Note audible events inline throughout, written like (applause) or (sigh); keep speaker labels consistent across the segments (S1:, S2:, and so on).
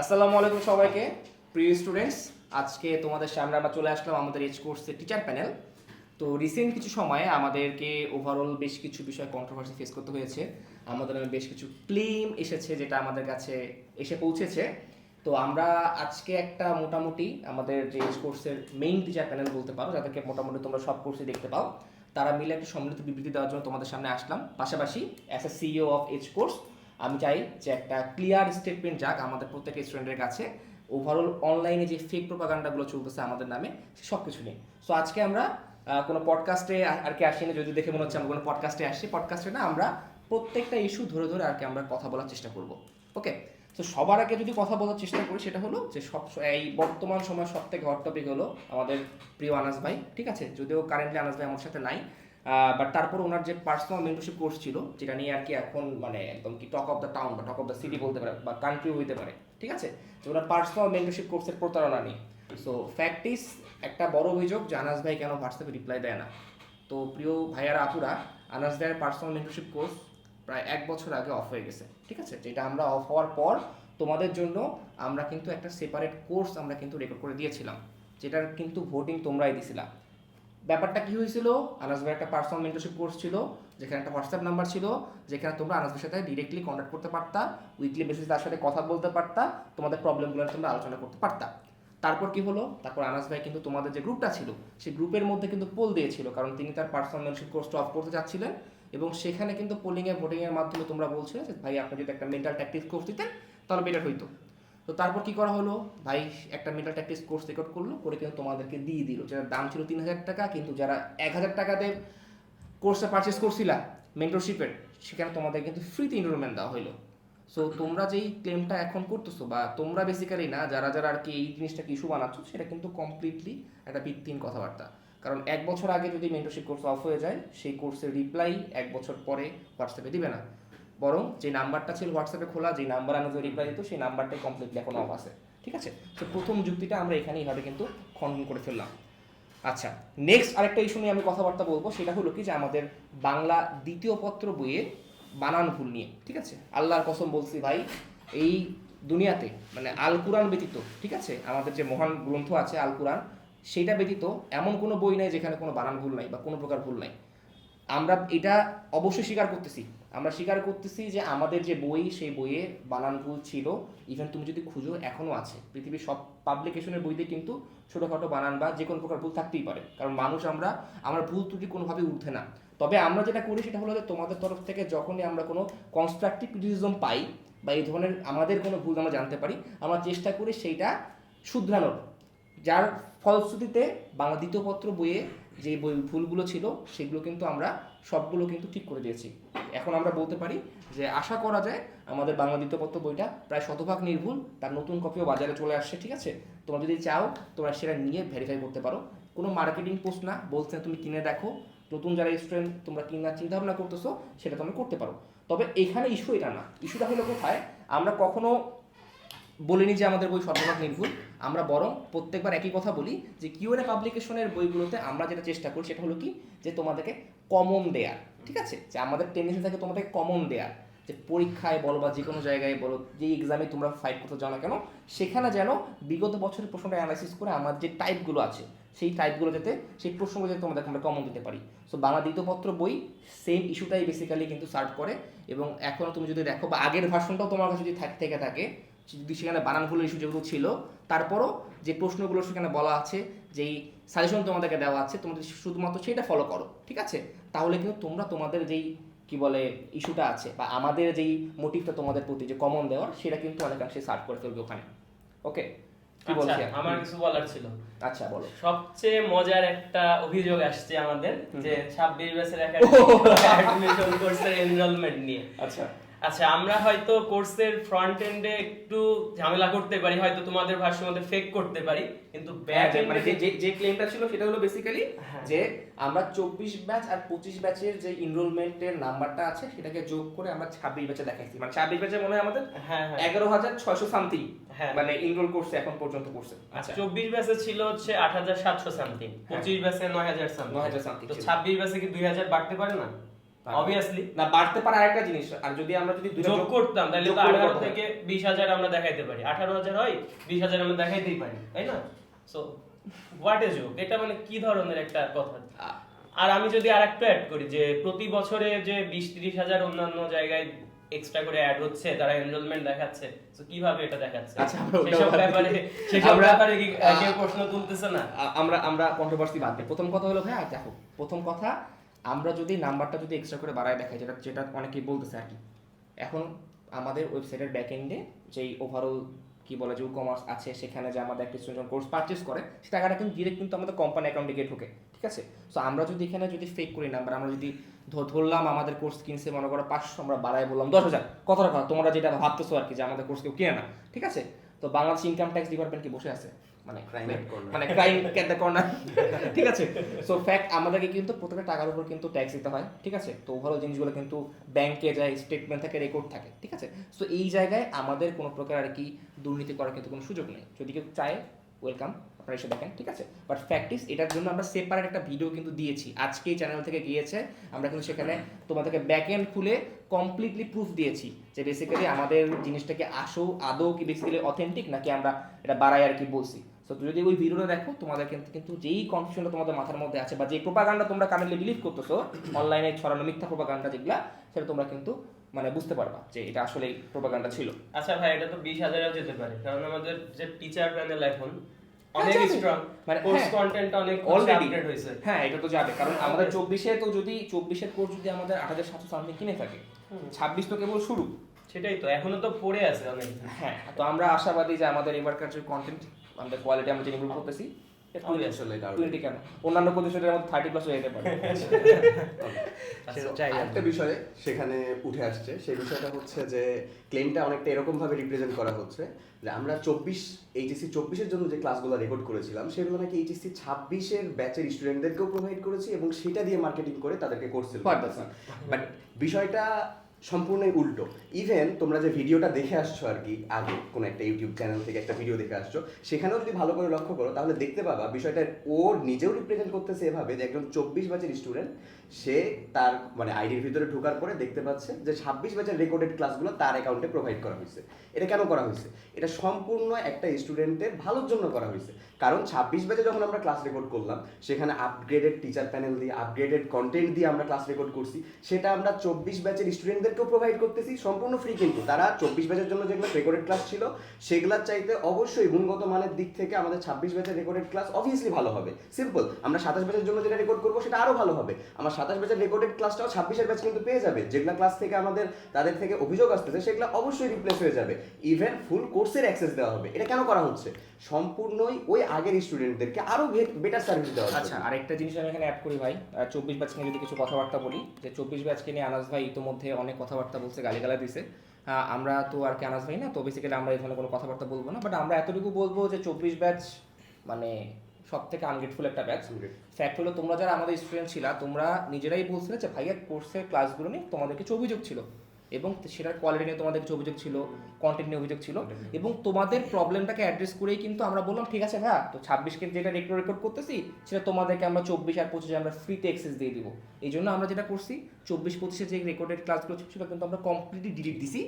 S1: আসসালামু আলাইকুম সবাইকে। প্রিয় স্টুডেন্টস আজকে তোমাদের সামনে আমরা চলে আসলাম আমাদের এইচ কোর্সের টিচার প্যানেল তো রিসেন্ট কিছু সময়ে আমাদেরকে ওভারঅল বেশ কিছু বিষয় কন্ট্রোভার্সি ফেস করতে হয়েছে। আমাদের বেশ কিছু ক্লেম এসেছে যেটা আমাদের কাছে এসে পৌঁছেছে। তো আমরা আজকে একটা মোটামুটি আমাদের যে এইচ কোর্সের মেইন টিচার প্যানেল বলতে পারো, যাদেরকে মোটামুটি তোমরা সব কোর্সে দেখতে পাও, তারা মিলে একটা সম্মিলিত বিবৃতি দেওয়ার জন্য তোমাদের সামনে আসলাম। পাশাপাশি as a CEO of H course আমি চাই যে একটা ক্লিয়ার স্টেটমেন্ট যাক আমাদের প্রত্যেক স্টুডেন্টের কাছে। ওভারঅল অনলাইনে যে ফেক প্রোপাগান্ডাগুলো চলতেছে আমাদের নামে সব কিছু নিয়ে। সো আজকে আমরা কোনো পডকাস্টে আর কি আসিনি, যদি দেখে মনে হচ্ছে আমরা কোনো পডকাস্টে আসছি পডকাস্টে না, আমরা প্রত্যেকটা ইস্যু ধরে ধরে আর কি আমরা কথা বলার চেষ্টা করব। ওকে তো সবার আগে যদি কথা বলার চেষ্টা করি, সেটা হলো যে সব, এই বর্তমান সময় সব থেকে হট টপিক হলো আমাদের প্রিয় আনাস ভাই, ঠিক আছে? যদিও কারেন্টলি আনাস ভাই আমার সাথে নাই বাট তারপর ওনার যে পার্সোনাল মেন্টরশিপ কোর্স ছিল, যেটা নিয়ে আর কি এখন মানে একদম কি টক অফ দ্য টাউন বা টক অফ দ্য সিটি বলতে পারে বা কান্ট্রি হইতে পারে, ঠিক আছে? যে ওনার পার্সোনাল মেন্টরশিপ কোর্সের প্রতারণা নিয়ে। সো ফ্যাক্ট ইস একটা বড় অভিযোগ যে আনাস ভাই কেন হোয়াটসঅ্যাপে রিপ্লাই দেয় না। তো প্রিয় ভাইয়ারা, আপুরা, আনাস ভাইয়ের পার্সোনাল মেন্টরশিপ কোর্স প্রায় এক বছর আগে অফ হয়ে গেছে, ঠিক আছে? যেটা আমরা অফ হওয়ার পর তোমাদের জন্য আমরা কিন্তু একটা সেপারেট কোর্স আমরা কিন্তু রেকর্ড করে দিয়েছিলাম, যেটার কিন্তু ভোটিং তোমরাই দিছিলা। ব্যাপারটা কি হয়েছিল? আনাস ভাইয়ের একটা পার্সোনাল মেন্টরশিপ কোর্স ছিল, যেখানে একটা হোয়াটসঅ্যাপ নাম্বার ছিল, যেখানে তোমরা আনাস ভাইয়ের সাথে ডিরেক্টলি কন্ট্যাক্ট করতে পারতা উইকলি বেসিসে তার সাথে কথা বলতে পারতা, তোমাদের প্রবলেমগুলো তোমরা আলোচনা করতে পারতা। তারপর কি হলো? তারপর আনাস ভাই কিন্তু তোমাদের যে গ্রুপটা ছিল, সেই গ্রুপের মধ্যে কিন্তু পোল দিয়েছিল, কারণ তিনি তার পার্সোনাল মেন্টরশিপ কোর্সটা অফ করতে চাচ্ছিলেন এবং সেখানে কিন্তু পোলিংয়ে ভোটিংয়ের মাধ্যমে তোমরা বলছিলে যে, ভাই, আপনি যদি একটা মেন্টাল ট্যাকটিক্স কোর্স দিতেন, তাহলে বেটার হইতো। তো তারপর কি করা হলো? ভাই, একটা মেন্টাল ট্যাকটিক্স কোর্স রেকর্ড করল, করে কিন্তু তোমাদেরকে দিয়ে দিল। যেটার দাম ছিল তিন হাজার টাকা, কিন্তু যারা এক হাজার টাকা দিয়ে কোর্সটা পারচেস করছিলা মেন্টরশিপের সেখানে তোমাদের কিন্তু ফ্রিতে এনরোলমেন্ট দেওয়া হলো সো তোমরা যেই ক্লেমটা এখন করতেছো, বা তোমরা বেসিক্যালি না, যারা যারা আর কি এই জিনিসটাকে ইস্যু বানাচ্ছ, সেটা কিন্তু কমপ্লিটলি একটা ভিত্তিহীন কথাবার্তা। কারণ এক বছর আগে যদি মেন্টরশিপ কোর্স অফ হয়ে যায়, সেই কোর্সের রিপ্লাই এক বছর পরে হোয়াটসঅ্যাপে দিবে না। বরং যে নাম্বারটা ছিল হোয়াটসঅ্যাপে খোলা, যে নাম্বার আমি রিপ্লাই দিত, সেই নাম্বারটাই কমপ্লিটলি এখন অফ আছে। ঠিক আছে? তো প্রথম যুক্তিটা আমরা এখানে এইভাবে কিন্তু খণ্ডন করে ফেললাম। আচ্ছা নেক্সট আরেকটা ইস্যু নিয়ে আমি কথাবার্তা বলব, সেটা হলো কি যে আমাদের বাংলা দ্বিতীয় পত্র বইয়ে বানান ভুল নিয়ে, ঠিক আছে? আল্লাহর কসম বলছি ভাই, এই দুনিয়াতে মানে আল কোরআন ব্যতীত, ঠিক আছে? আমাদের যে মহান গ্রন্থ আছে আল কোরআন সেইটা ব্যতীত এমন কোনো বই নাই যেখানে কোনো বানান ভুল নাই বা কোনো প্রকার ভুল নাই। আমরা এটা অবশ্যই স্বীকার করতেছি। আমরা স্বীকার করতেছি যে আমাদের যে বই, সেই বইয়ে বানান ভুল ছিল। ইভেন তুমি যদি খুঁজো এখনও আছে। পৃথিবীর সব পাবলিকেশনের বইতে কিন্তু ছোটোখাটো বানান বা যে কোনো প্রকার ভুল থাকতেই পারে। কারণ মানুষ আমরা, আমার ভুল ত্রুটি কোনোভাবে উঠে না। তবে আমরা যেটা করি, সেটা হলো যে তোমাদের তরফ থেকে যখনই আমরা কোনো কনস্ট্রাকটিভ ক্রিটিসিজম পাই বা এই ধরনের আমাদের কোনো ভুল আমরা জানতে পারি, আমরা চেষ্টা করি সেইটা শুধরানোর। যার ফলশ্রুতিতে বাংলা দ্বিতীয় পত্র বইয়ে যে বই ভুলগুলো ছিল সেগুলো কিন্তু আমরা সবগুলো কিন্তু ঠিক করে দিয়েছি। এখন আমরা বলতে পারি যে আশা করা যায় আমাদের বাংলা দ্বিতীয়পত্র বইটা প্রায় শতভাগ নির্ভুল, তার নতুন কপিও বাজারে চলে আসছে, ঠিক আছে? তোমরা যদি চাও তোমরা সেটা নিয়ে ভেরিফাই করতে পারো। কোনো মার্কেটিং পোস্ট না, বলছে তুমি কিনে দেখো। নতুন যারা স্টুডেন্ট তোমরা কিনার চিন্তা ভাবনা করতেছো, সেটা তোমরা করতে পারো। তবে এখানে ইস্যু এটা না। ইস্যুটা হলো কোথায়? আমরা কখনো বলিনি যে আমাদের বই শতভাগ নির্ভুল। আমরা বরং প্রত্যেকবার একই কথা বলি যে কিউএনএ পাবলিকেশনের বইগুলোতে আমরা যেটা চেষ্টা করি সেটা হলো কি? যে তোমাদেরকে কমন দেয়ার, ঠিক আছে? যে আমাদের টেন্ডেন্সি থাকে তোমাদেরকে কমন দেয়ার। যে পরীক্ষায় বলো বা যে কোনো জায়গায় বলো, যে এক্সামে তোমরা ফাইট করতে যাও না কেন? সেখানে যেন বিগত বছরের প্রশ্নটা অ্যানালাইসিস করে আমার যে টাইপগুলো আছে, সেই টাইপগুলো যাতে, সেই প্রশ্নগুলো যাতে তোমাদেরকে আমরা কমন দিতে পারি। সো বাংলা দ্বিতীয়পত্র বই সেম ইস্যুটাই বেসিক্যালি কিন্তু সার্ভ করে। এবং এখনও তুমি যদি দেখো বা আগের ভার্সনটাও তোমার কাছে যদি থেকে থাকে যদি সেখানে বানান ভুলের ইস্যু যেগুলো ছিল তারপরও যে প্রশ্নগুলো সেখানে বলা আছে যেই সাজেশন তোমাদেরকে দেওয়া আছে তোমাদের শুধুমাত্র সেটা ফলো করো ঠিক আছে? তাহলে কিন্তু তোমরা তোমাদের যেই কি বলে ইস্যুটা আছে বা আমাদের যেই মোটিভটা তোমাদের প্রতি যে কমন দেওয়ার সেটা কিন্তু অনেকাংশে সার্ভ করে ফেলবে ওখানে। ওকে কি বলছি
S2: আচ্ছা, আমার কিছু বলার ছিল।
S1: আচ্ছা বলো।
S2: সবচেয়ে মজার একটা অভিযোগ আসছে আমাদের যে ছাব্বিশ বছর অ্যাডমিশন কোর্সের এনরোলমেন্ট নিয়ে।
S1: আচ্ছা।
S2: আচ্ছা আমরা হয়তো কোর্সের ফ্রন্ট এন্ডে একটু ঝামেলা করতে পারি হয়তো তোমাদের ভাষার মধ্যে ফেক করতে পারি কিন্তু ব্যাক
S1: হ্যাঁ, মানে যে যে- ক্লেমটা ছিল সেটা হলো বেসিক্যালি। যে আমরা চব্বিশ ব্যাচ আর পঁচিশ ব্যাচের যে এনরোলমেন্টের নাম্বারটা আছে সেটাকে যোগ করে আমরা ছাব্বিশ ব্যাচে দেখাইছি। মানে ছাব্বিশ ব্যাচে মনে হয় আমাদের
S2: হ্যাঁ হ্যাঁ।
S1: এগারো হাজার ছয়শো সামথিং
S2: হ্যাঁ।
S1: মানে এনরোল করছে এখন পর্যন্ত করছে আচ্ছা
S2: চব্বিশ ব্যাচে ছিল হচ্ছে আট হাজার সাতশো সামথিং পঁচিশ ব্যাচে নয় হাজার সামথিং
S1: 9,000 something
S2: তো
S1: ছিল।
S2: ছাব্বিশ ব্যাচে কি দুই হাজার বাড়তে পারে না? অবভিয়াসলি
S1: না বাড়তে পারে আরেকটা জিনিস আর যদি আমরা যদি
S2: যোগ করতাম তাহলে তো
S1: করলে
S2: আঠারো
S1: কত হয়?
S2: থেকে বিশ হাজার আমরা দেখাইতে পারি। আঠারো হাজার হয় বিশ হাজার আমরা দেখাইতেই পারি তাই না? সো হোয়াট ইজ যোগ? এটা মানে কি ধরনের একটা কথা? আর আমি যদি আর একটা অ্যাড করি যে প্রতি বছরে যে বিশ ত্রিশ হাজার অন্যান্য জায়গায় এক্সট্রা করে অ্যাড হচ্ছে তারা এনরোলমেন্ট দেখাচ্ছে তো কীভাবে এটা দেখাচ্ছে?
S1: আচ্ছা, আমরা
S2: সেসব ব্যাপারে সেসব ব্যাপারে কি কেউ প্রশ্ন তুলতেছে না?
S1: আমরা আমরা কন্ট্রোভার্সি বাদ দিই। প্রথম কথা হলো ভাই দেখো প্রথম কথা আমরা যদি নাম্বারটা যদি এক্সট্রা করে বাড়ায় দেখাই, যেটা যেটা অনেকেই বলতেছে আর কি। এখন আমাদের ওয়েবসাইটের ব্যাক এন্ডে যেই ওভারঅল কি বলে, যে কমার্স আছে, সেখানে যে আমাদের একটা স্টুডেন্ট কোর্স পারচেস করে, সে টাকাটা কিন্তু ডিরেক্ট কিন্তু আমাদের কোম্পানি অ্যাকাউন্টে গিয়ে ঢোকে, ঠিক আছে? সো আমরা যদি এখানে যদি ফেক করি নাম্বার আমরা যদি ধরলাম আমাদের কোর্স কিনছে, মনে করো পাঁচশো, আমরা বাড়ায় বললাম দশ হাজার, কত টাকা? তোমরা যেটা ভাবতেছো আর কি যে আমাদের কোর্স কেউ কিনে না, ঠিক আছে? তো বাংলাদেশ ইনকাম ট্যাক্স ডিপার্টমেন্ট কি বসে আছে? মানে মানে ক্রাইম ক্যাট দ্য কর্নার ঠিক আছে? সো ফ্যাক্ট আমাদেরকে কিন্তু প্রত্যেকটা টাকার উপর কিন্তু ট্যাক্স দিতে হয় ঠিক আছে? তো ওভারঅল জিনিসগুলো কিন্তু ব্যাংকে যায় স্টেটমেন্ট থাকে রেকর্ড থাকে ঠিক আছে? সো এই জায়গায় আমাদের কোনো প্রকার আর কি দুর্নীতি করার কিন্তু কোনো সুযোগ নেই। যদি কেউ চায় ওয়েলকাম আপনারা এসে দেখেন ঠিক আছে? বাট ফ্যাক্টিস এটার জন্য আমরা সেপারেট একটা ভিডিও কিন্তু দিয়েছি। আজকে এই চ্যানেল থেকে গিয়েছে আমরা কিন্তু সেখানে তোমাদেরকে ব্যাক এন্ড খুলে কমপ্লিটলি প্রুফ দিয়েছি যে বেসিক্যালি আমাদের জিনিসটাকে আসো আদৌ কি বেসিক্যালি অথেন্টিক নাকি আমরা এটা বাড়াই আর কি বলছি। সো যদি ওই ভিডিওটা দেখো তোমাদের কিন্তু কিন্তু যেই কনফিউশনটা তোমাদের মাথার মধ্যে আছে বা যে প্রোপাগান্ডা তোমরা কারেন্টলি বিলিভ করতেছো অনলাইনে ছড়ানো মিথ্যা প্রোপাগান্ডা যেগুলা সেটা তোমরা কিন্তু মানে বুঝতে পারবা যে এটা আসলে প্রোপাগান্ডা ছিল।
S2: আচ্ছা ভাই এটা তো বিশ হাজারেও যেতে পারে। কারণ আমাদের যে টিচার প্যানেল এখন
S1: হ্যাঁ,
S2: অনেক স্ট্রং
S1: মানে
S2: কোর্স
S1: হ্যাঁ।
S2: কন্টেন্ট অনেক
S1: অলরেডি
S2: হয়েছে।
S1: হ্যাঁ এটা তো যাবে। কারণ আমাদের চব্বিশে তো যদি চব্বিশের কোর্স যদি আমাদের আট হাজার সাতশো সামথিং কিনে থাকে ছাব্বিশ তো কেবল শুরু।
S2: সেটাই তো এখনও তো পড়ে আছে অনেক।
S1: হ্যাঁ তো আমরা আশাবাদী যে আমাদের এবারকার যে কন্টেন্ট আমাদের কোয়ালিটি আমরা যে ইমপ্রুভ করতেছি টোয়েন্টি কেন? অন্যান্য প্রতিষ্ঠানের মধ্যে থার্টি প্লাস হয়ে যেতে পারে। (laughs)
S3: So, আরেকটা বিষয় সেখানে উঠে আসছে সেই বিষয়টা হচ্ছে যে ক্লেমটা অনেকটা এরকম ভাবে রিপ্রেজেন্ট করা হচ্ছে যে আমরা চব্বিশ এইচএসসি চব্বিশের জন্য যে ক্লাসগুলো রেকর্ড করেছিলাম সেগুলো নাকি এইচএসসি ছাব্বিশের ব্যাচের স্টুডেন্টদেরকেও প্রোভাইড করেছি এবং সেটা দিয়ে মার্কেটিং করে তাদেরকে কোর্স
S1: Purpose.
S3: বাট বিষয়টা সম্পূর্ণই উল্টো। ইভেন তোমরা যে ভিডিওটা দেখে আসছো আর কি, আগে কোনো একটা ইউটিউব চ্যানেল থেকে একটা ভিডিও দেখে আসছো, সেখানেও যদি ভালো করে লক্ষ্য করো, তাহলে দেখতে পাবা বিষয়টা ও নিজেও রিপ্রেজেন্ট করতেছে এভাবে যে একজন চব্বিশ বাজের স্টুডেন্ট সে তার মানে আইডির ভিতরে ঢোকার পরে দেখতে পাচ্ছে যে ছাব্বিশ ব্যাচের রেকর্ডেড ক্লাসগুলো তার অ্যাকাউন্টে প্রোভাইড করা হয়েছে। এটা কেন করা হয়েছে? এটা সম্পূর্ণ একটা স্টুডেন্টের ভালোর জন্য করা হয়েছে। কারণ ছাব্বিশ ব্যাচে যখন আমরা ক্লাস রেকর্ড করলাম, সেখানে আপগ্রেডেড টিচার প্যানেল দিয়ে আপগ্রেডেড কন্টেন্ট দিয়ে আমরা ক্লাস রেকর্ড করছি, সেটা আমরা চব্বিশ ব্যাচের স্টুডেন্টদেরকেও প্রোভাইড করতেছি, সম্পূর্ণ ফ্রি কিন্তু। তারা চব্বিশ ব্যাচের জন্য যেগুলো রেকর্ডেড ক্লাস ছিল, সেগুলোর চাইতে অবশ্যই গুণগত মানের দিক থেকে আমাদের ছাব্বিশ ব্যাচের রেকর্ডেড ক্লাস অবভিয়াসলি ভালো হবে। সিম্পল আমরা সাতাশ ব্যাচের জন্য যেটা রেকর্ড করব, সেটা আরও ভালো হবে। আমার সাতাশ ব্যাচের রেকর্ডেড ক্লাসটাও ছাব্বিশের ব্যাচ কিন্তু পেয়ে যাবে। যেগুলো ক্লাস থেকে আমাদের, তাদের থেকে অভিযোগ আসতেছে, সেগুলো অবশ্যই রিপ্লেস হয়ে যাবে। ইভেন ফুল কোর্সের অ্যাক্সেস দেওয়া হবে। এটা কেন করা হচ্ছে? সম্পূর্ণই ওই আগের স্টুডেন্টদেরকে আরও বেটার সার্ভিস দেওয়া
S1: আচ্ছা আরেকটা জিনিস আমি এখানে অ্যাড করি ভাই। চব্বিশ ব্যাচ নিয়ে যদি কিছু কথাবার্তা বলি, যে চব্বিশ ব্যাচকে নিয়ে আনাস ভাই ইতোমধ্যে অনেক কথাবার্তা বলছে গালিগালা দিছে। আমরা তো আর কি আনাস ভাই না, তো বেসিক্যালি আমরা এখানে কোনো কথাবার্তা বলব না। বাট আমরা এতটুকু বলব যে চব্বিশ ব্যাচ মানে সব থেকে আনগ্রেটফুল একটা ব্যাচ ফ্যাক্ট হলো তোমরা যারা আমাদের স্টুডেন্ট ছিলা তোমরা নিজেরাই বলছিলে যে ভাইয়া কোর্সের ক্লাসগুলো নিয়ে তোমাদের কিছু অভিযোগ ছিল। এবং সেটার কোয়ালিটি নিয়ে তোমাদের কিছু অভিযোগ ছিল কন্টেন্ট নিয়ে অভিযোগ ছিল। এবং তোমাদের প্রবলেমটাকে অ্যাড্রেস করেই কিন্তু আমরা বললাম ঠিক আছে ভাইয়া তো ছাব্বিশকে যেটা রেকর্ড রেকর্ড করতেছি সেটা তোমাদেরকে আমরা চব্বিশ আর পঁচিশে আমরা ফ্রিতে অ্যাক্সেস দিয়ে দিব। এই জন্য আমরা যেটা করছি চব্বিশ পঁচিশে যে রেকর্ডেড ক্লাসগুলো ছিল সেটা কিন্তু আমরা কমপ্লিটলি ডিলিট দিছি।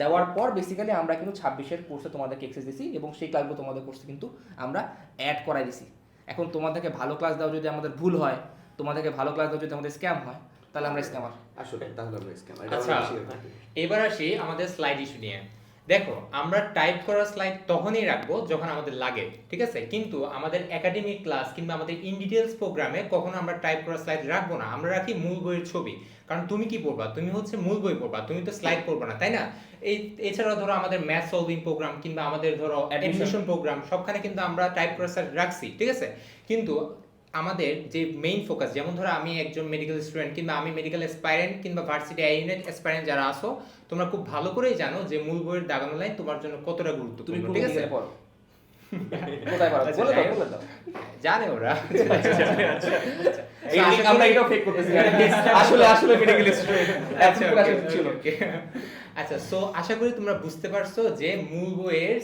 S1: দেওয়ার পর বেসিক্যালি আমরা কিন্তু ছাব্বিশের কোর্সে তোমাদেরকে অ্যাক্সেস দিছি এবং সেই ক্লাসগুলো তোমাদের কোর্সে কিন্তু আমরা অ্যাড করাই দিছি। এখন তোমাদেরকে ভালো ক্লাস দাও যদি আমাদের ভুল হয় তোমাদেরকে ভালো ক্লাস দাও যদি আমাদের স্ক্যাম হয় তাহলে আমরা স্ক্যামার
S3: আসলে তাহলে আমরা স্ক্যামার
S4: আচ্ছা এবার আসি আমাদের স্লাইড ইস্যু নিয়ে। দেখো আমরা টাইপ করা স্লাইড তখনই রাখব যখন আমাদের লাগে ঠিক আছে? কিন্তু আমাদের একাডেমিক ক্লাস কিংবা আমাদের ইন ডিটেলস প্রোগ্রামে কখনো আমরা টাইপ করা স্লাইড রাখব না। আমরা রাখি মূল বইয়ের ছবি। কারণ তুমি কি পড়বা? তুমি হচ্ছে মূল বই পড়বা তুমি তো স্লাইড পড়বা না তাই না? এই এছাড়া ধরো আমাদের ম্যাথ সলভিং প্রোগ্রাম কিংবা আমাদের ধরো. অ্যাডমিশন প্রোগ্রাম সবখানে কিন্তু আমরা টাইপ করা স্লাইড রাখছি ঠিক আছে? কিন্তু আমাদের যে মেইন ফোকাস যেমন ধরো আমি একজন মেডিকেল স্টুডেন্ট কিংবা আমি মেডিকেল অ্যাসপাইরেন্ট কিংবা ভার্সিটি আই ইউনিট অ্যাসপাইরেন্ট যারা আসো তোমরা খুব ভালো করেই জানো যে মূল বইয়ের দাগানো লাইন তোমার জন্য কতটা
S1: তুমি
S4: গুরুত্বপূর্ণ ঠিক আছে? (laughs) আচ্ছা, জানে ওরা। আচ্ছা. আচ্ছা সো (laughs) আশা করি তোমরা বুঝতে পারছ যে মূল বইয়ের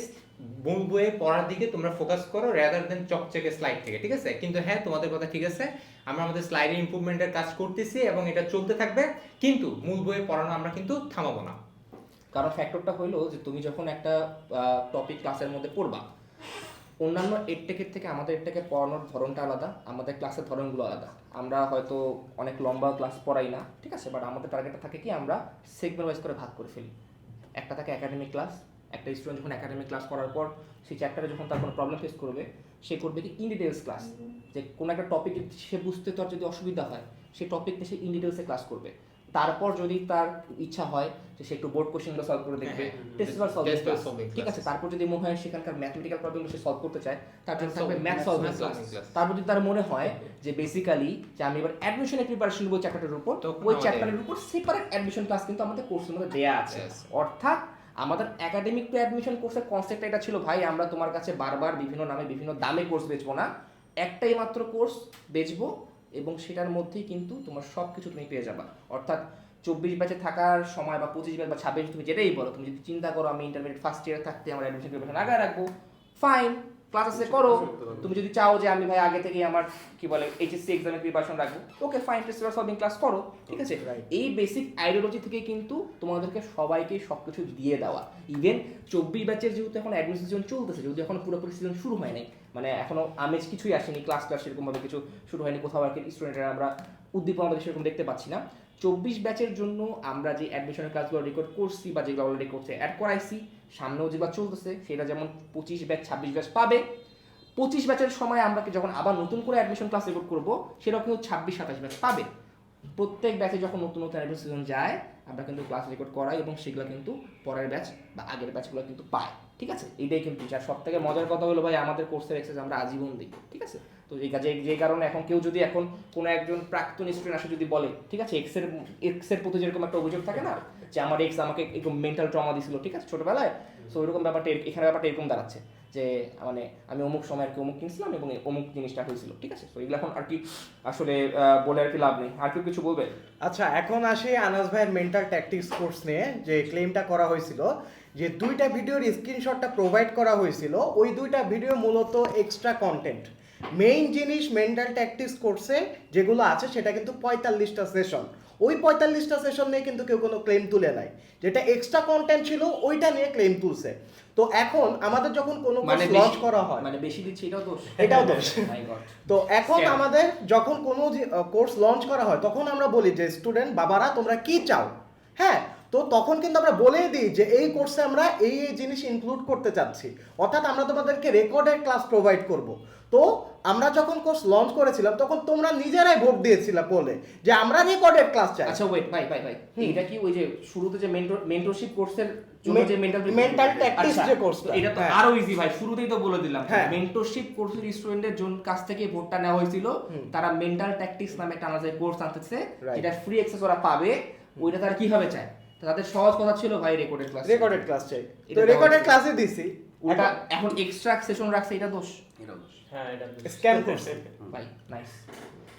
S4: মূল বইয়ে পড়ার দিকে তোমরা ফোকাস করো রেদার দেন চকচকে স্লাইড থেকে, ঠিক আছে? কিন্তু হ্যাঁ তোমাদের কথা ঠিক আছে, আমরা আমাদের স্লাইডে ইমপ্রুভমেন্টের কাজ করতেছি এবং এটা চলতে থাকবে, কিন্তু মূল বইয়ে পড়ানো আমরা কিন্তু থামাবো না।
S1: কারণ ফ্যাক্টরটা হলো যে তুমি যখন একটা টপিক ক্লাসের মধ্যে পড়বা, অন্যান্য এডটেকের থেকে আমাদের এডটেকে পড়ানোর ধরনটা আলাদা, আমাদের ক্লাসের ধরনগুলো আলাদা। আমরা হয়তো অনেক লম্বা ক্লাস পড়াই না, ঠিক আছে? বাট আমাদের টার্গেটটা থাকে কি, আমরা সেগমেন্ট ওয়াইজ করে ভাগ করে ফেলি। একটা থাকে একাডেমিক ক্লাস একটা স্টুডেন্ট যখন একাডেমিক ক্লাস করার পর সেই চ্যাপ্টারে যখন তার কোনো প্রবলেম ফেস করবে সে করবে কি ইন ডিটেলস ক্লাস যে কোনো একটা টপিক সে বুঝতে তার যদি অসুবিধা হয় সেই টপিক নিয়ে সে ইন ডিটেলসে ক্লাস করবে। তারপর যদি তার ইচ্ছা হয় যে সে একটু বোর্ড কোশ্চেনগুলো সলভ করে দেখবে। টেস্ট পেপার সলভিং ঠিক আছে তারপর যদি মনে হয় সেখানকার ম্যাথমেটিক্যাল প্রবলেমগুলো সে সলভ করতে চায় তার জন্য থাকবে ম্যাথ সলভিং ক্লাস তারপর যদি তার মনে হয় যে বেসিক্যালি যে আমি এবার অ্যাডমিশনের প্রিপারেশন নেব চ্যাপ্টারের উপর ওই চ্যাপ্টারের উপর সেপারেট অ্যাডমিশন ক্লাস কিন্তু আমাদের কোর্সের মধ্যে দেয়া আছে। অর্থাৎ আমাদের একাডেমিক টু অ্যাডমিশন কোর্সের কনসেপ্ট এটা ছিল, ভাই, আমরা তোমার কাছে বারবার বিভিন্ন নামে বিভিন্ন দামে কোর্স বেচবো না। একটাই মাত্র কোর্স বেচবো এবং সেটার মধ্যেই কিন্তু তোমার সব কিছু তুমি পেয়ে যাবা। অর্থাৎ চব্বিশ ব্যাচে থাকার সময় বা পঁচিশ ব্যাচ বা ছাব্বিশ তুমি যেটাই বলো, তুমি যদি চিন্তা করো আমি ইন্টারমিডিয়েট ফার্স্ট ইয়ার থাকতে আমার অ্যাডমিশন প্রিপারেশন আগে রাখব ফাইন ক্লাস আছে করো। তুমি যদি চাও যে আমি ভাই আগে থেকে আমার কি বলে এইচএসসি এক্সামের প্রিপারেশন রাখব okay fine test solving class করো ঠিক আছে? এই বেসিক আইডিওলজি থেকে কিন্তু তোমাদেরকে সবাইকে সবকিছু দিয়ে দেওয়া। ইভেন চব্বিশ ব্যাচের যেহেতু এখন অ্যাডমিশন চলতেছে যেহেতু এখন পুরোপুরি সিজন শুরু হয় নাই মানে এখনও আমেজ কিছুই আসেনি ক্লাস ক্লাস সেরকমভাবে কিছু শুরু হয়নি কোথাও আর কি স্টুডেন্টরা আমরা উদ্দীপনা আমাদের সেরকম দেখতে পাচ্ছি না। চব্বিশ ব্যাচের জন্য আমরা যে অ্যাডমিশনের ক্লাসগুলো রেকর্ড করছি বা যেগুলো অলরেডি করছে অ্যাড করাইছি সামনেও যেগুলো চলতেছে, সেটা যেমন পঁচিশ ব্যাচ, ছাব্বিশ ব্যাচ পাবে। পঁচিশ ব্যাচের সময় আমরা যখন আবার নতুন করে অ্যাডমিশন ক্লাস রেকর্ড করব, সেটাও কিন্তু ছাব্বিশ, সাতাশ ব্যাচ পাবে। প্রত্যেক ব্যাচে যখন নতুন নতুন অ্যাডমিশন সিজন যায়, আমরা কিন্তু ক্লাস রেকর্ড করাই এবং সেগুলো কিন্তু পরের ব্যাচ বা আগের ব্যাচগুলো কিন্তু পায়। ঠিক আছে? এটাই কিন্তু আর সব থেকে মজার কথা হলো ভাই, আমাদের কোর্সের এক্সেস আমরা আজীবন দিই। ঠিক আছে? তো এই কাজে যে কারণে এখন কেউ যদি এখন কোনো একজন প্রাক্তন স্টুডেন্ট আসে যদি বলে, ঠিক আছে এক্সের এক্সের প্রতি যেরকম একটা অভিযোগ থাকে না? যে আমার এক্স আমাকে এরকম মেন্টাল ট্রমা দিছিল ঠিক আছে? ছোটবেলায়? সো এরকম ব্যাপারটা এখানে ব্যাপারটা এরকম দাঁড়াচ্ছে যে মানে আমি অমুক সময় আর কি অমুক কিনছিলাম এবং অমুক জিনিসটা হয়েছিল ঠিক আছে? তো এগুলো এখন আর কি আসলে বলে আর কি লাভ নেই। আর কেউ কিছু বলবে?
S5: আচ্ছা এখন আসে আনাস ভাইয়ের মেন্টাল ট্যাকটিক্স কোর্স নিয়ে যে ক্লেমটা করা হয়েছিল। যে দুইটা ভিডিওর স্ক্রিনশটটা প্রোভাইড করা হয়েছিল। ওই দুইটা ভিডিও মূলত এক্সট্রা কন্টেন্ট মেইন জিনিস মেন্টাল ট্যাকটিক্স কোর্সে যেগুলো আছে সেটা কিন্তু পঁয়তাল্লিশটা সেশন ওই পঁয়তাল্লিশটা সেশন নিয়ে কিন্তু কেউ কোনো ক্লেম তুলে নাই। যেটা এক্সট্রা কন্টেন্ট ছিল ওইটা নিয়ে ক্লেম তুলছে। তো এখন আমাদের যখন কোনো
S1: মানে
S5: কোর্স লঞ্চ করা হয়
S1: মানে বেশি দিচ্ছে এটাও দোষ।
S5: এটাও দোষ। (laughs) তো এখন আমাদের যখন কোনো কোর্স লঞ্চ করা হয় তখন আমরা বলি যে স্টুডেন্ট বাবারা তোমরা কি চাও? হ্যাঁ তো তখন কিন্তু আমরা বলেই দিই যে এই কোর্সে আমরা এই এই জিনিস ইনক্লুড করতে চাচ্ছি অর্থাৎ আমরা তোমাদেরকে রেকর্ডেড ক্লাস প্রোভাইড করব তো আমরা যখন কোর্স লঞ্চ করেছিলাম তখন তোমরা নিজেরাই ভোট দিয়েছিলে বলে যে আমরা রেকর্ডেড ক্লাস চাই
S1: আচ্ছা ওয়েট ভাই ভাই ভাই এটা কি ওই যে শুরুতে যে মেন্টর মেন্টরশিপ কোর্সের জন্য যে মেন্টাল
S5: mental tactics যে কোর্সটা।
S1: এটা তো
S5: হ্যাঁ।
S1: আরও ইজি ভাই শুরুতেই তো বলে দিলাম। মেন্টরশিপ কোর্সের স্টুডেন্টদের জন্য কাছ থেকে ভোটটা নেওয়া হয়েছিল। তারা মেন্টাল ট্যাকটিক্স নামে একটা আলাদা কোর্স আনতেছে. যেটা ফ্রি অ্যাক্সেস ওরা পাবে ওইটা তারা কীভাবে চায় তাদের সহজ কথা ছিল ভাই রেকর্ডেড ক্লাস
S5: রেকর্ডেড ক্লাস চাই। তো রেকর্ডেড ক্লাসে দিছি।
S1: ওটা এখন এক্সট্রা সেশন রাখছে এটা দোষ। এটা দোষ।
S2: হ্যাঁ এটা
S5: স্ক্যাম করছে। (laughs)
S1: ভাই নাইস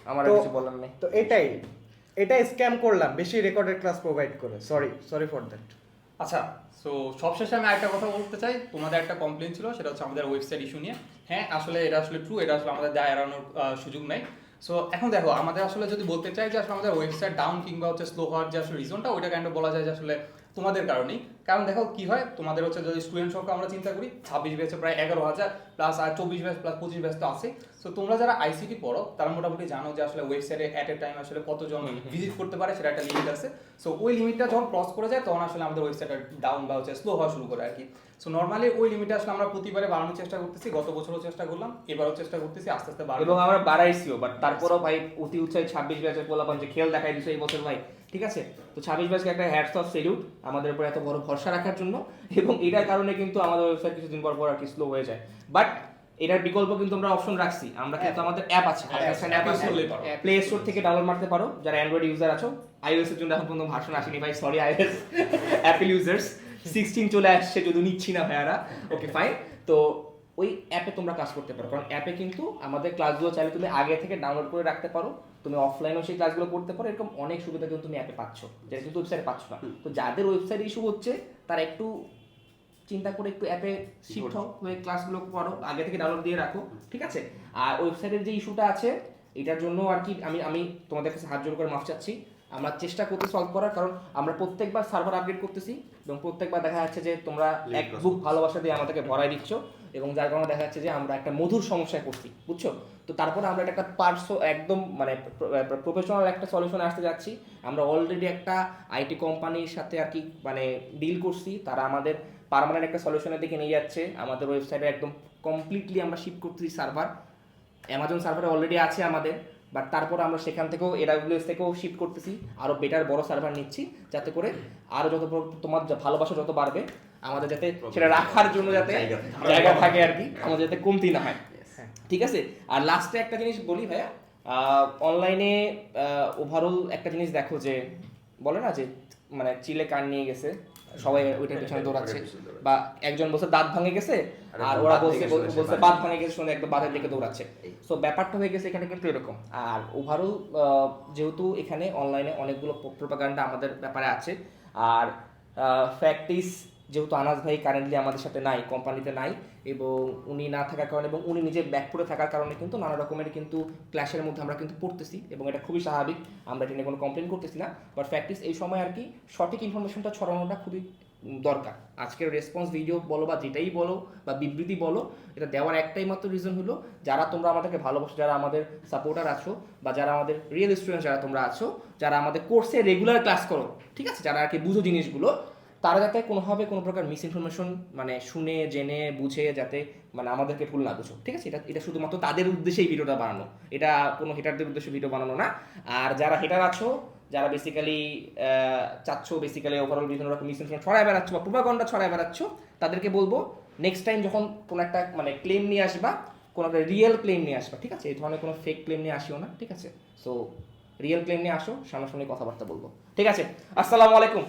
S1: আমার
S5: তো-
S1: কিছু বলার নেই।
S5: তো এটাই এটা স্ক্যাম করলাম বেশি রেকর্ডেড ক্লাস প্রোভাইড করে। সরি সরি ফর দ্যাট
S6: আচ্ছা সো সবশেষে আমি আরেকটা কথা বলতে চাই। তোমাদের একটা কমপ্লেন ছিল সেটা হচ্ছে আমাদের ওয়েবসাইট ইস্যু নিয়ে। হ্যাঁ আসলে এটা আসলে ট্রু এটা আসলে আমাদের দায় এড়ানোর সুযোগ নেই। সো এখন দেখো, আমাদের আসলে যদি বলতে চাই যে আসলে আমাদের ওয়েবসাইট ডাউন কিংবা হচ্ছে স্লো হওয়ার যে আসলে রিজনটা ওইটা কাইন্ড বলা যায় যে আসলে তোমাদের কারণেই। কারণ দেখো কি হয় তোমাদের হচ্ছে যদি স্টুডেন্ট সংখ্যা আমরা চিন্তা করি ছাব্বিশ ব্যাচে প্রায় এগারো হাজার প্লাস আর চব্বিশ ব্যাচ প্লাস পঁচিশ ব্যাচ তো আছে সো তোমরা যারা আইসিটি পড়ো তারা মোটামুটি জানো যে আসলে ওয়েবসাইটে অ্যাট এ টাইম আসলে কতজন ভিজিট করতে পারে সেটা একটা লিমিট আছে। সো ওই লিমিটটা যখন ক্রস করে যায় তখন আসলে আমাদের ওয়েবসাইটটা ডাউন বা হচ্ছে স্লো হওয়া শুরু করে আর কি সো নর্মালি ওই লিমিটটা আসলে আমরা প্রতিবারে বাড়ানোর চেষ্টা করতেছি গত বছরও চেষ্টা করলাম এবারও চেষ্টা করতেছি আস্তে আস্তে বাড়ানো
S1: এবং আমরা বাড়াইছিও বাট তারপরেও ভাই অতি উৎসাহী ছাব্বিশ ব্যাচের পোলাপান যে খেল দেখাই দিচ্ছে এই বছর ভাই ঠিক আছে? তো ছাব্বিশ ব্যাচকে একটা হ্যাটস অফ সেলিউট আমাদের উপর এত বড় ভরসা রাখার জন্য এবং এটার কারণে কিন্তু আমাদের ওয়েবসাইট কিছুদিন পর পর আর কি স্লো হয়ে যায়। বাট এটার বিকল্প কিন্তু আমরা অপশন রাখছি। আমরা কিন্তু আমাদের অ্যাপ আছে। প্লে স্টোর থেকে ডাউনলোড মারতে পারো। যারা অ্যান্ড্রয়েড ইউজার আছো আইওএস এর জন্য এখন পর্যন্ত ভার্সন আসেনি ভাই। Sorry iOS Apple users sixteen চলে আসছে যদি নিচ্ছি না ভাইয়ারা। ওকে ফাইন তো ওই অ্যাপে তোমরা কাজ করতে পারো। কারণ অ্যাপে কিন্তু আমাদের ক্লাসগুলো চাইলে তুমি আগে থেকে ডাউনলোড করে রাখতে পারো। তুমি অফলাইনেও সেই ক্লাসগুলো করতে পারো এরকম অনেক সুবিধা কিন্তু তুমি অ্যাপে পাচ্ছ যেটা কিন্তু ওয়েবসাইটে পাচ্ছ না। তো যাদের ওয়েবসাইট ইস্যু হচ্ছে তারা একটু চিন্তা করে একটু অ্যাপে শিফট হও হয়ে ক্লাসগুলো করো আগে থেকে ডাউনলোড দিয়ে রাখো ঠিক আছে? আর ওয়েবসাইটের যে ইস্যুটা আছে এটার জন্য আর কি আমি আমি তোমাদের কাছে হাত জোর করে মাফ চাচ্ছি। আমরা চেষ্টা করতে সলভ করার কারণ আমরা প্রত্যেকবার সার্ভার আপডেট করতেছি এবং প্রত্যেকবার দেখা যাচ্ছে যে তোমরা এক বুক ভালোবাসা দিয়ে আমাদেরকে ভরাই দিচ্ছ এবং যার কারণে দেখা যাচ্ছে যে আমরা একটা মধুর সমস্যায় পড়ছি বুঝছ? তো তারপরে আমরা একটা পার্সো একদম মানে প্রফেশনাল একটা সলিউশন আসতে যাচ্ছি। আমরা অলরেডি একটা আইটি কোম্পানির সাথে আর কি মানে ডিল করছি তারা আমাদের পার্মানেন্ট একটা সলিউশনের দিকে নিয়ে যাচ্ছে। আমাদের ওয়েবসাইটে একদম কমপ্লিটলি আমরা শিফট করতেছি সার্ভার অ্যামাজন সার্ভারে অলরেডি আছে আমাদের। বাট তারপর আমরা সেখান থেকেও এডাব্লিউএস থেকেও শিফট করতেছি। আরও বেটার বড় সার্ভার নিচ্ছি যাতে করে আরও যত তোমার ভালোবাসা যত বাড়বে আমাদের যাতে সেটা রাখার জন্য যাতে
S3: জায়গা থাকে।
S1: আর কি আমাদের যাতে কমতি না হয়। ঠিক আছে? আর লাস্টে একটা জিনিস বলি ভাইয়া অনলাইনে ওভারঅল একটা জিনিস দেখো যে বলে না যে মানে চিলে কান নিয়ে গেছে। সবাই ওইটার পিছনে দৌড়াচ্ছে বা একজন বলছে দাঁত ভাঙে গেছে
S3: আর
S1: ওরা বলছে বলছে। বাদ ভাঙে গেছে শুনে একদম বাঁধের দিকে দৌড়াচ্ছে। সো ব্যাপারটা হয়ে গেছে এখানে কিন্তু এরকম আর ওভারঅল যেহেতু এখানে অনলাইনে অনেকগুলো প্রোপাগান্ডা আমাদের ব্যাপারে আছে আর ফ্যাক্টিস যেহেতু আনাজ ভাই কারেন্টলি আমাদের সাথে নাই কোম্পানিতে নাই, এবং উনি না থাকার কারণে এবং উনি নিজে ব্যাকপুরে থাকার কারণে কিন্তু নানা রকমের কিন্তু ক্লাসের মধ্যে আমরা কিন্তু পড়তেছি, এবং এটা খুবই স্বাভাবিক, আমরা এটা নিয়ে কোনো কমপ্লেন করতেছি না বাট ফ্যাক্টিস এই সময় আর কি সঠিক ইনফরমেশনটা ছড়ানোটা খুবই দরকার। আজকের রেসপন্স ভিডিও বলো বা যেটাই বলো বা বিবৃতি বলো, এটা দেওয়ার একটাই মাত্র রিজন হলো যারা তোমরা আমাদেরকে ভালোবাসো, যারা আমাদের সাপোর্টার আছো বা যারা আমাদের রিয়েল স্টুডেন্ট যারা তোমরা আছো, যারা আমাদের কোর্সে রেগুলার ক্লাস করো, ঠিক আছে? যারা আর কি বুঝো জিনিসগুলো তারা যাতে কোনোভাবে কোনো প্রকার মিস ইনফরমেশন মানে শুনে, জেনে, বুঝে যাতে মানে আমাদেরকে ভুল না বুঝো ঠিক আছে? এটা এটা শুধুমাত্র তাদের উদ্দেশ্যেই ভিডিওটা বানানো। এটা কোনো হেটারদের উদ্দেশ্যে ভিডিও বানানো না। আর যারা হেটার আছো, যারা বেসিক্যালি চাচ্ছ বেসিক্যালি ওভারঅল বিভিন্ন রকম মিস ইনফরমেশন ছড়ায় বেড়াচ্ছ বা প্রোপাগন্ডা ছড়ায় বেড়াচ্ছ, তাদেরকে বলব নেক্সট টাইম যখন কোনো একটা মানে ক্লেম নিয়ে আসবা, কোনো একটা রিয়েল ক্লেম নিয়ে আসবা, ঠিক আছে? এই ধরনের কোনো ফেক ক্লেম নিয়ে আসিও না, ঠিক আছে? সো রিয়েল ক্লেম নিয়ে আসো, সামনাসামনি কথাবার্তা বলব, ঠিক আছে? আসসালামু আলাইকুম।